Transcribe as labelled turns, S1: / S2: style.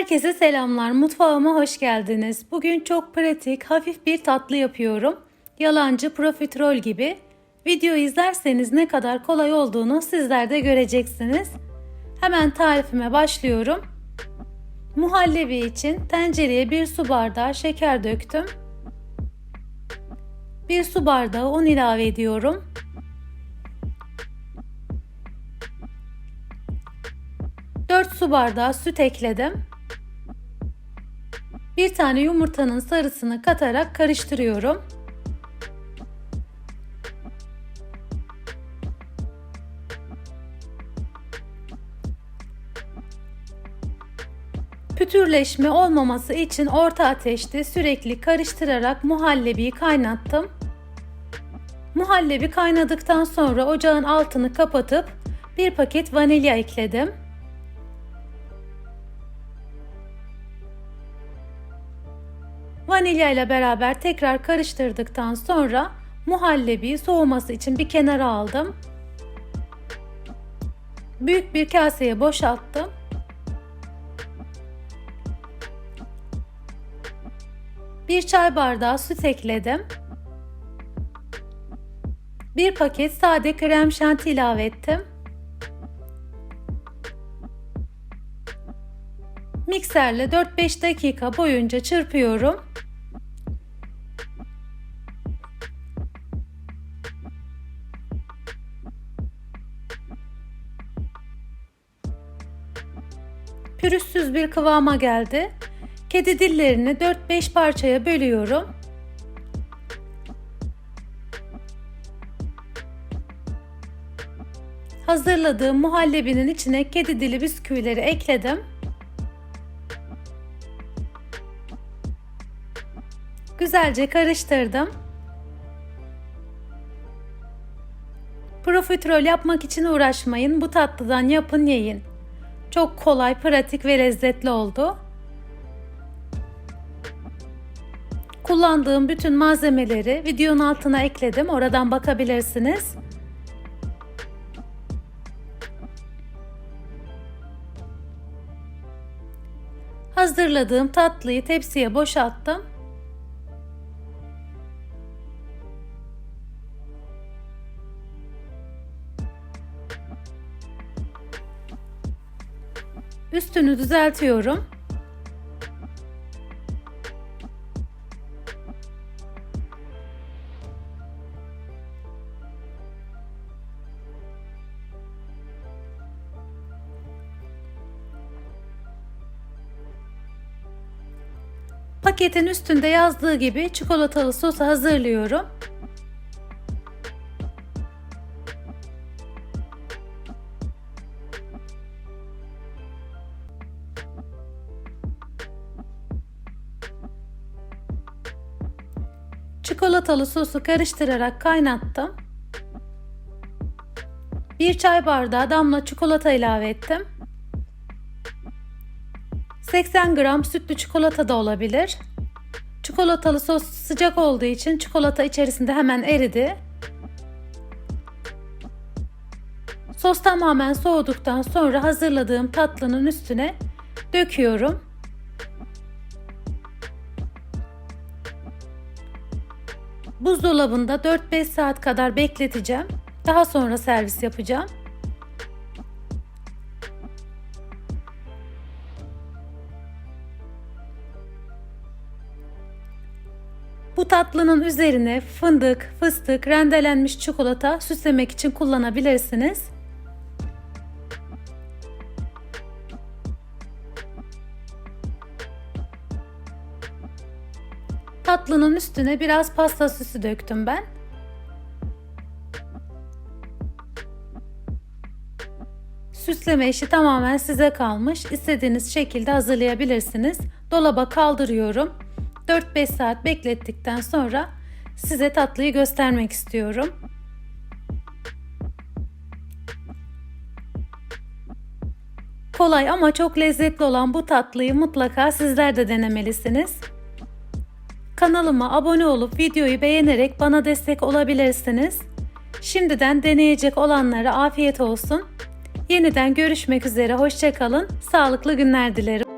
S1: Herkese selamlar. Mutfağıma hoş geldiniz. Bugün çok pratik, hafif bir tatlı yapıyorum. Yalancı profiterol gibi. Video izlerseniz ne kadar kolay olduğunu sizler de göreceksiniz. Hemen tarifime başlıyorum. Muhallebi için tencereye bir su bardağı şeker döktüm. Bir su bardağı un ilave ediyorum. Dört su bardağı süt ekledim. Bir tane yumurtanın sarısını katarak karıştırıyorum. Pütürleşme olmaması için orta ateşte sürekli karıştırarak muhallebiyi kaynattım. Muhallebi kaynadıktan sonra ocağın altını kapatıp bir paket vanilya ekledim. Vanilya ile beraber tekrar karıştırdıktan sonra muhallebiyi soğuması için bir kenara aldım. Büyük bir kaseye boşalttım. Bir çay bardağı süt ekledim. Bir paket sade krem şanti ilave ettim. Mikserle 4-5 dakika boyunca çırpıyorum. Pürüzsüz bir kıvama geldi. Kedi dillerini 4-5 parçaya bölüyorum. Hazırladığım muhallebinin içine kedi dili bisküvileri ekledim. Güzelce karıştırdım. Profiterol yapmak için uğraşmayın. Bu tatlıdan yapın yiyin. Çok kolay, pratik ve lezzetli oldu. Kullandığım bütün malzemeleri videonun altına ekledim. Oradan bakabilirsiniz. Hazırladığım tatlıyı tepsiye boşalttım. Üstünü düzeltiyorum. Paketin üstünde yazdığı gibi çikolatalı sosu hazırlıyorum. Çikolatalı sosu karıştırarak kaynattım. Bir çay bardağı damla çikolata ilave ettim. 80 gram sütlü çikolata da olabilir. Çikolatalı sos sıcak olduğu için çikolata içerisinde hemen eridi. Sos tamamen soğuduktan sonra hazırladığım tatlının üstüne döküyorum. Buzdolabında 4-5 saat kadar bekleteceğim. Daha sonra servis yapacağım. Bu tatlının üzerine fındık, fıstık, rendelenmiş çikolata süslemek için kullanabilirsiniz. Tatlının üstüne biraz pasta süsü döktüm ben. Süsleme işi tamamen size kalmış. İstediğiniz şekilde hazırlayabilirsiniz. Dolaba kaldırıyorum. 4-5 saat beklettikten sonra size tatlıyı göstermek istiyorum. Kolay ama çok lezzetli olan bu tatlıyı mutlaka sizler de denemelisiniz. Kanalıma abone olup videoyu beğenerek bana destek olabilirsiniz. Şimdiden deneyecek olanlara afiyet olsun. Yeniden görüşmek üzere, hoşçakalın, sağlıklı günler dilerim.